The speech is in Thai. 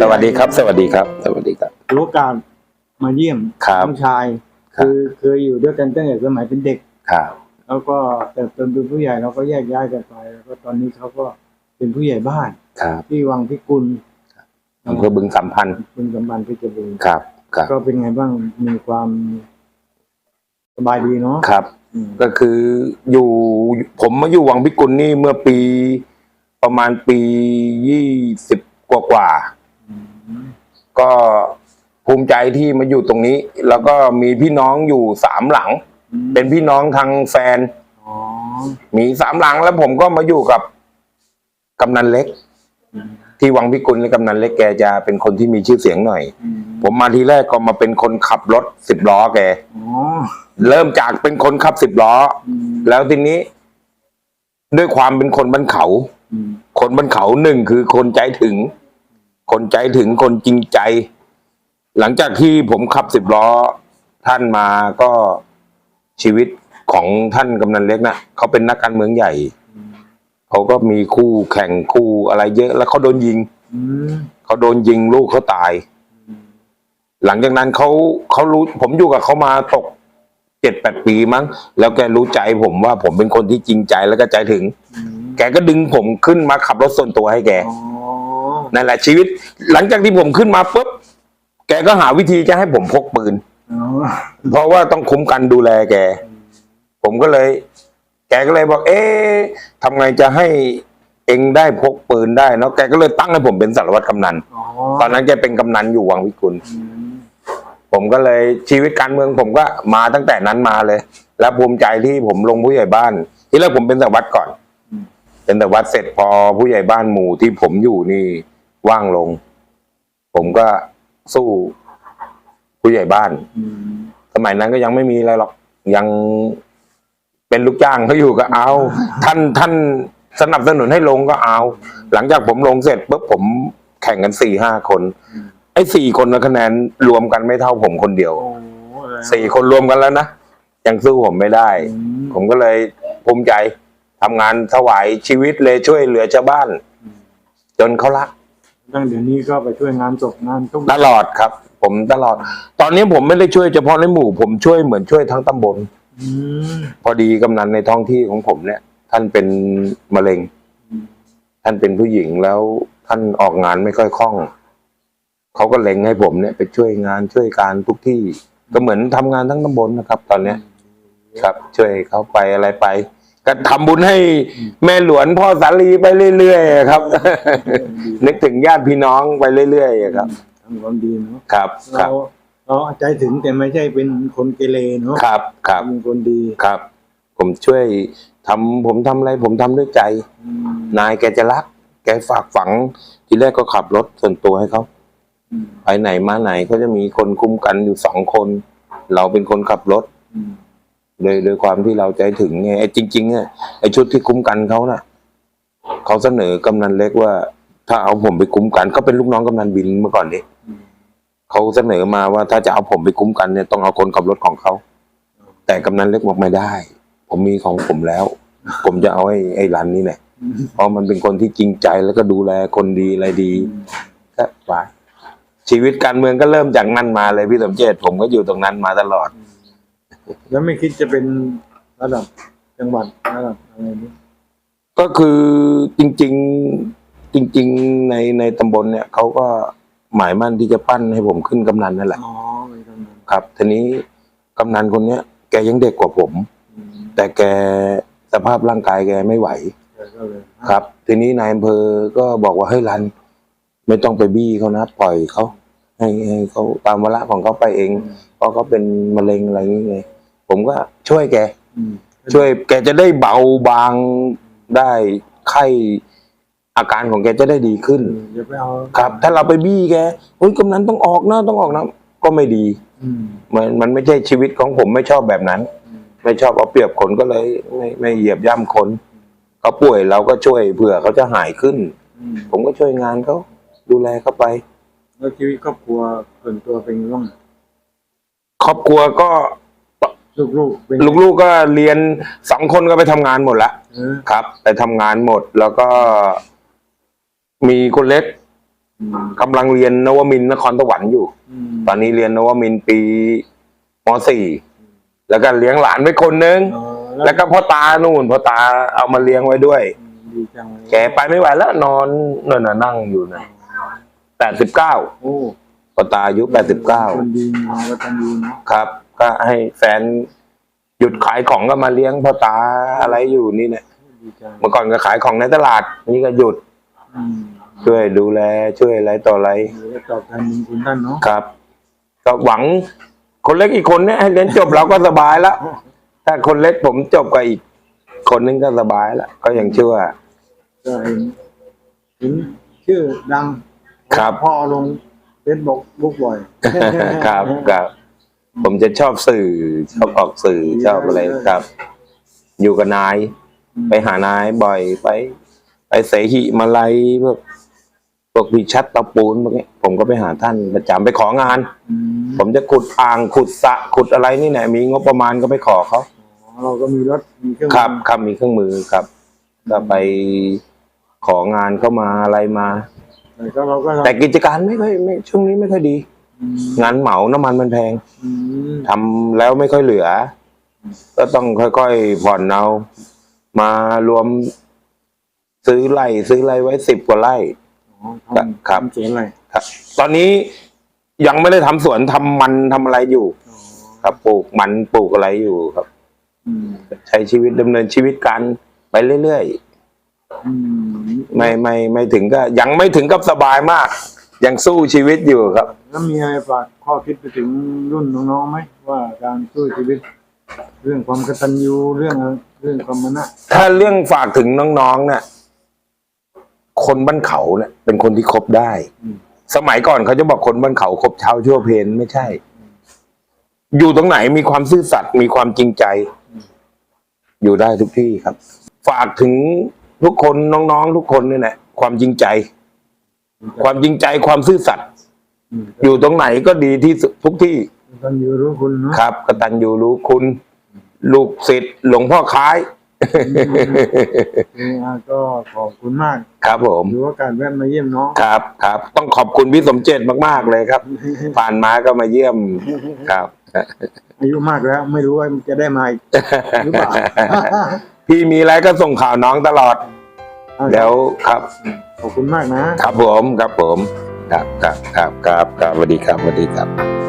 สวัสดีครับ สวัสดีครับ สวัสดีครับถือโอกาสมาเยี่ยมครับน้องชาย ครับ คือเคยอยู่ด้วยกันตั้งแต่สมัยเป็นเด็ก ครับแล้วก็แต่เป็นผู้ใหญ่เราก็แยกย้ายกันไปแล้วก็ตอนนี้เขาก็เป็นผู้ใหญ่บ้าน ครับที่วังพิกุลอำเภอบึงสัมพันธ์คุณสัมพันธ์เพชรบูรณ์ครับ ครับ ก็เป็นไงบ้างมีความสบายดีเนาะครับ อืมก็คืออยู่ผมมาอยู่วังพิกุลนี่เมื่อปีประมาณปียี่สิบกว่ากว่าๆ ก็ภูมิใจที่มาอยู่ตรงนี้ แล้วก็มีพี่น้องอยู่สามหลัง เป็นพี่น้องทางแฟนอ๋อมีสามหลังแล้วผมก็มาอยู่กับกำนันเล็ก ที่วังพิกุลและกำนันเล็กแกจะเป็นคนที่มีชื่อเสียงหน่อยอืมผมมาทีแรกก็มาเป็นคนขับรถสิบล้อแกอ๋อเริ่มจากเป็นคนขับสิบล้ออืมแล้วทีนี้ ด้วยความเป็นคนบ้านเขาอืมคนบ้านเขาหนึ่งคือคนใจถึง คนใจถึงคนจริงใจ หลังจากที่ผมขับสิบล้อท่านมาก็ชีวิตของท่านกำนันเล็กนะ่ะเขาเป็นนักการเมืองใหญ่อืมเขาก็มีคู่แข่งคู่อะไรเยอะ แล้วเขาโดนยิงอืมเขาโดนยิงลูกเขาตายอืมหลังจากนั้นเขาเขารู้ ผมอยู่กับเขามาตกเจ็ดแปดปีมั้ง แล้วแกรู้ใจผมว่าผมเป็นคนที่จริงใจแล้วก็ใจถึงอืมแกก็ดึงผมขึ้นมาขับรถส่วนตัวให้แกอ๋อ นั่นแหละชีวิต หลังจากที่ผมขึ้นมาปุ๊บแกก็หาวิธีจะให้ผมพกปืนอ๋อเพราะว่าต้องคุ้มกันดูแลแก ผมก็เลย แกก็เลยบอก เอ๊ะทำไงจะให้เองได้พกปืนได้เนาะแกก็เลยตั้งให้ผมเป็นสารวัตรกำนันอ๋อตอนนั้นแกเป็นกำนันอยู่วังวิกุลอืมผมก็เลยชีวิตการเมืองผมก็มาตั้งแต่นั้นมาเลย แล้วภูมิใจที่ผมลงผู้ใหญ่บ้าน ที่แรกผมเป็นสารวัตรก่อน เป็นสารวัตรเสร็จพอผู้ใหญ่บ้านหมู่ที่ผมอยู่นี่ ว่างลง ผมก็สู้ผู้ใหญ่บ้านอืมสมัยนั้นก็ยังไม่มีอะไรหรอก ยังเป็นลูกจ้างเขาอยู่ก็เอา ท่านท่านสนับสนุนให้ลงก็เอา หลังจากผมลงเสร็จปุ๊บผมแข่งกันสี่ห้าคน ไอ้สี่คนนะคะแนนรวมกันไม่เท่าผมคนเดียวโอ้แล้วสี่คนรวมกันแล้วนะยังสู้ผมไม่ได้อืมผมก็เลยภูมิใจทำงานถวายชีวิตเลยช่วยเหลือชาวบ้าน จนเขารัก ตั้งเดี๋ยวนี้ก็ไปช่วยงานศพงานทุกตลอดครับ ผมตลอด ตอนนี้ผมไม่ได้ช่วยเฉพาะในหมู่ ผมช่วยเหมือนช่วยทั้งตำบลอืมพอดีกำนันในท้องที่ของผมเนี่ย ท่านเป็นมะเร็ง ท่านเป็นผู้หญิงแล้วท่านออกงานไม่ค่อยคล่องเขาก็เล็งให้ผมเนี่ยไปช่วยงานช่วยการทุกที่ ก็เหมือนทำงานทั้งตำบลนะครับ ตอนเนี้ย ครับ ช่วยเขาไปอะไรไป ก็ทำบุญให้แม่หลวนพ่อสาลีไปเรื่อยๆครับ นึกถึงญาติพี่น้องไปเรื่อยๆครับทำความดีเนาะครับคเรารับเราใจถึงแต่ไม่ใช่เป็นคนเกเรเนาะครับครับเป็นคนดีครับ ผมช่วยทำผมทำอะไรผมทำด้วยใจ อืมนายแกจะรัก แกฝากฝัง ทีแรกก็ขับรถส่วนตัวให้เขาอืมไปไหนมาไหนก็จะมีคนคุ้มกันอยู่สองคน เราเป็นคนขับรถ อืม โดยโดยความที่เราใจถึงไงไอ้จริงๆเนี่ยไอ้ชุดที่คุ้มกันเขาน่ะเขาเสนอกำนันเล็กว่า ถ้าเอาผมไปคุ้มกันก็เป็นลูกน้องกำนันบินเมื่อก่อนนี้เขาเสนอมาว่าถ้าจะเอาผมไปคุ้มกันเนี่ยต้องเอาคนขับรถของเขาแต่กำนันเล็กบอกไม่ได้ ผมมีของผมแล้ว ผมจะเอาไอ้ไอ้รันนี่แหละอืมเพราะมันเป็นคนที่จริงใจแล้วก็ดูแลคนดีอะไรดีก็ไปชีวิตการเมืองก็เริ่มจากนั่นมาเลยพี่สมเจตผมก็อยู่ตรงนั้นมาตลอด แล้วไม่คิดจะเป็นระดับจังหวัดระดับอะไรนี่ก็คือจริง ๆ จริง ๆ ในในตำบลเนี่ยเขาก็หมายมั่นที่จะปั้นให้ผมขึ้นกำนันนั่นแหละอ๋อไปทำงานครับทีนี้กำนันคนเนี้ยแกยังเด็กกว่าผม อืมแต่แกสภาพร่างกายแกไม่ไหวแล้วก็เลยครับ ทีนี้นายอำเภอก็บอกว่าเฮ้ยรัน ไม่ต้องไปบี้เขานะปล่อยเขาให้ให้เขาตามวาระของเขาไปเอง เพราะเขาเป็นมะเร็งอะไรอย่างเงี้ย ผมก็ช่วยแกอืมช่วยแกจะได้เบาบางได้ไข้อาการของแกจะได้ดีขึ้นอย่าไปเอาครับ ถ้าเราไปบี้แกเฮ้ยกำนันต้องออกนะต้องออกนะก็ไม่ดีอืมมันมันไม่ใช่ชีวิตของผมไม่ชอบแบบนั้นอืมไม่ชอบเอาเปรียบคนก็เลย ไม่ไม่เหยียบย่ำคนเขาป่วยเราก็ช่วยเผื่อเขาจะหายขึ้นอืมผมก็ช่วยงานเขาดูแลเขาไปแล้วชีวิตครอบครัวส่วนตัวเป็นยังไงบ้างครอบครัวก็ ลูกๆเป็นลูกๆก็เรียนสองคนก็ไปทำงานหมดละเออ ครับ ไปทำงานหมดแล้วก็ มีคนเล็กมกำลังเรียนนวมินทร์นครสวรรค์อยู่ อืมตอนนี้เรียนนวมินทร์ปีมสี่แล้วก็เลี้ยงหลานไว้คนนึง เออแล้วก็พ่อตานู่นพ่อตาเอามาเลี้ยงไว้ด้วย อืมดีจังเลยแกไปไม่ไหวแล้วนอนนั่นน่ะนั่งอยู่นะแปดสิบเก้าโอ้พ่อตาอายุแปดสิบเก้าคนดีงามกตัญญูเนาะครับ ก็ให้แฟนหยุดขายของก็มาเลี้ยงพ่อตาอะไรอยู่นี่เนี่ยดีจังเมื่อก่อนก็ขายของในตลาด นี่ก็หยุดอืมช่วยดูแล ช่วยอะไรต่ออะไรเดี๋ยวตอบแทนบุญคุณท่านเนาะครับ ก็หวังคนเล็กอีกคนเนี่ยให้เรียนจบเราก็สบายแล้วถ้าคนเล็กผมจบกับอีก คนนึงก็สบายแล้วก็ยังเชื่อก็เห็นเห็นชื่อดังครับพ่อลงเฟซบุ๊กบุ๊กบ่อย ครับครับ ผมจะชอบสื่อชอบออกสื่อชอบอะไรครับ อยู่กับนาย ไปหานายบ่อยไป ไปเสหิมาลัยพวกพวกพิชัดตะปูนพวกนี้ผมก็ไปหาท่านประจำไปของานอืมผมจะขุดอ่างขุดสระขุดอะไรนี่แหละมีงบประมาณก็ไปขอเขาอ๋อเราก็มีรถมีเครื่องครับมือครับมีเครื่องมือครับก็ไปของานเข้ามาอะไรมาแต่ก็เราก็แต่กิจการไม่ค่อยไม่ช่วงนี้ไม่ค่อยดีอืม งานเหมาน้ำมันมันแพงอืมทำแล้วไม่ค่อยเหลือ ก็ต้องค่อยๆผ่อนเอามารวม ซื้อไร่ซื้อไร่ไว้สิบกว่าไร่อ๋อครับทำครับทำเขียนอะไรครับ ตอนนี้ยังไม่ได้ทำสวนทำมันทำอะไรอยู่อ๋อครับปลูกมันปลูกอะไรอยู่ครับอืมใช้ชีวิตดำเนินชีวิตกันไปเรื่อยอืมๆไม่ไม่ไม่ถึงก็ ยังไม่ถึงกับสบายมาก ยังสู้ชีวิตอยู่ครับ แล้วมีอะไรฝากข้อคิดไปถึงรุ่นน้องๆไหมว่าการสู้ชีวิต เรื่องความกตัญญูเรื่องเรื่องความมนะถ้าเรื่องฝากถึงน้องๆเนี่ยคนบ้านเขาเนี่ยเป็นคนที่คบได้อืมสมัยก่อนเขาจะบอกคนบ้านเขาคบเช้าชั่วเพนไม่ใช่ อยู่ตรงไหนมีความซื่อสัตย์มีความจริงใจ อยู่ได้ทุกที่ครับ ฝากถึงทุกคนน้องๆทุกคนเนี่ยแหละความจริงใจ ความจริงใจความซื่อสัตย์อืมอยู่ตรงไหนก็ดีที่สุดทุกที่กตัญญูรู้คุณเนาะครับกตัญญูรู้คุณ ลูกศิษย์หลวงพ่อคล้ายเออก็ขอบคุณมาก ครับผมถือว่าการแวะมาเยี่ยมน้องครับ ครับ ต้องขอบคุณพี่สมเจตมาก ๆ เลยครับ ผ่านมาก็มาเยี่ยมครับอายุมากแล้ว ไม่รู้ว่าจะได้มาอีกหรือเปล่าพี่มีอะไรก็ส่งข่าวน้องตลอด เดี๋ยวครับ ขอบคุณมากนะ ครับผมครับผม ครับครับครับครับครับสวัสดีครับสวัสดีครับ